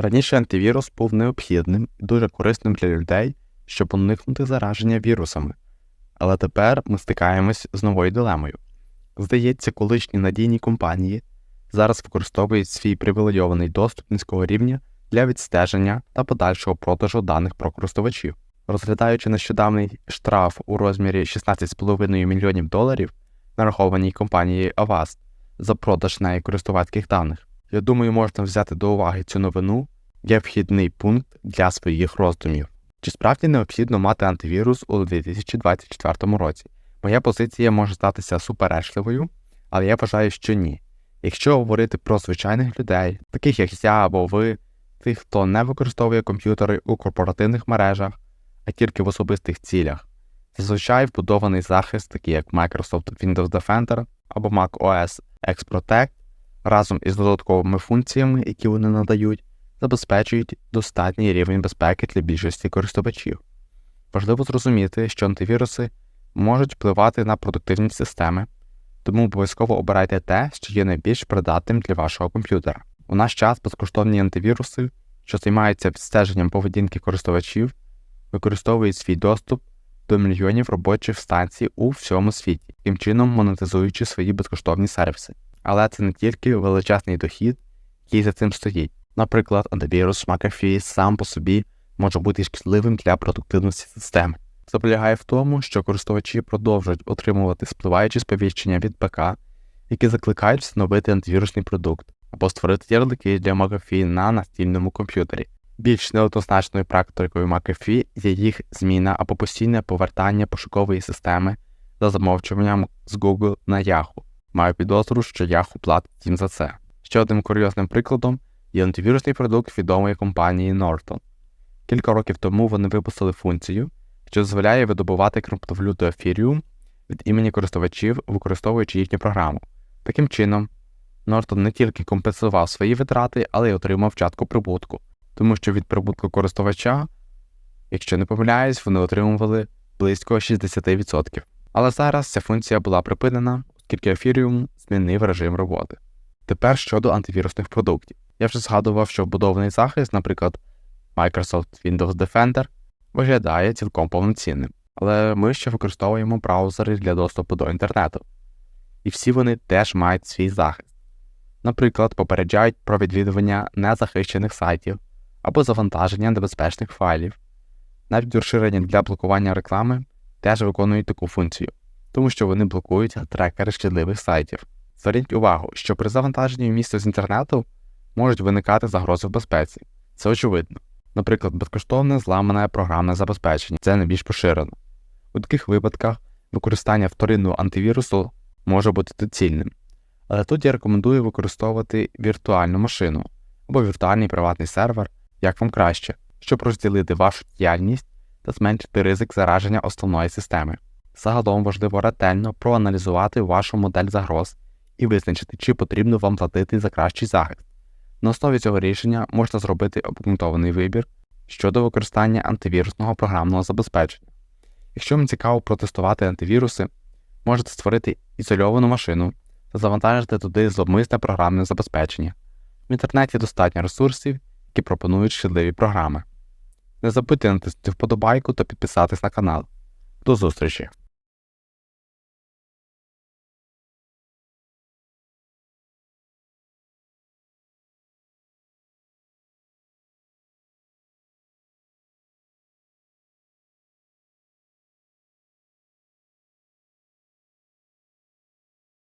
Раніше антивірус був необхідним і дуже корисним для людей, щоб уникнути зараження вірусами. Але тепер ми стикаємось з новою дилемою. Здається, колишні надійні компанії зараз використовують свій привілейований доступ низького рівня для відстеження та подальшого продажу даних про користувачів. Розглядаючи нещодавний штраф у розмірі 16,5 мільйонів доларів, нарахованій компанії Avast за продаж неї користувацьких даних, я думаю, можна взяти до уваги цю новину як вхідний пункт для своїх роздумів. Чи справді необхідно мати антивірус у 2024 році? Моя позиція може здатися суперечливою, але я вважаю, що ні. Якщо говорити про звичайних людей, таких як я або ви, тих, хто не використовує комп'ютери у корпоративних мережах, а тільки в особистих цілях, зазвичай вбудований захист, такий як Microsoft Windows Defender або Mac OS X Protect, разом із додатковими функціями, які вони надають, забезпечують достатній рівень безпеки для більшості користувачів. Важливо зрозуміти, що антивіруси можуть впливати на продуктивність системи, тому обов'язково обирайте те, що є найбільш придатним для вашого комп'ютера. У наш час безкоштовні антивіруси, що займаються відстеженням поведінки користувачів, використовують свій доступ до мільйонів робочих станцій у всьому світі, тим чином монетизуючи свої безкоштовні сервіси. Але це не тільки величезний дохід, який за цим стоїть. Наприклад, антивірус McAfee сам по собі може бути шкідливим для продуктивності системи. Це полягає в тому, що користувачі продовжують отримувати спливаючі сповіщення від ПК, які закликають встановити антивірусний продукт або створити ярлики для McAfee на настільному комп'ютері. Більш неоднозначною практикою McAfee є їх зміна або постійне повертання пошукової системи за замовчуванням з Google на Yahoo. Маю підозру, що Yahoo платить їм за це. Ще одним курйозним прикладом є антивірусний продукт відомої компанії Norton. Кілька років тому вони випустили функцію, що дозволяє видобувати криптовалюту Ethereum від імені користувачів, використовуючи їхню програму. Таким чином, Norton не тільки компенсував свої витрати, але й отримав частку прибутку, тому що від прибутку користувача, якщо не помиляюсь, вони отримували близько 60%. Але зараз ця функція була припинена, оскільки Ethereum змінив режим роботи. Тепер щодо антивірусних продуктів. Я вже згадував, що вбудований захист, наприклад, Microsoft Windows Defender, виглядає цілком повноцінним, але ми ще використовуємо браузери для доступу до інтернету. І всі вони теж мають свій захист. Наприклад, попереджають про відвідування незахищених сайтів або завантаження небезпечних файлів. Навіть розширення для блокування реклами теж виконують таку функцію, тому що вони блокують трекери шкідливих сайтів. Зверніть увагу, що при завантаженні в місто з інтернету можуть виникати загрози в безпеці. Це очевидно. Наприклад, безкоштовне зламане програмне забезпечення це найбільш поширено. У таких випадках використання вторинного антивірусу може бути доцільним. Але тут я рекомендую використовувати віртуальну машину або віртуальний приватний сервер, як вам краще, щоб розділити вашу діяльність та зменшити ризик зараження основної системи. Загалом важливо ретельно проаналізувати вашу модель загроз і визначити, чи потрібно вам платити за кращий захист. На основі цього рішення можна зробити обґрунтований вибір щодо використання антивірусного програмного забезпечення. Якщо вам цікаво протестувати антивіруси, можете створити ізольовану машину та завантажити туди зловмисне програмне забезпечення. В інтернеті достатньо ресурсів, які пропонують шкідливі програми. Не забудьте натиснути вподобайку та підписатись на канал. До зустрічі!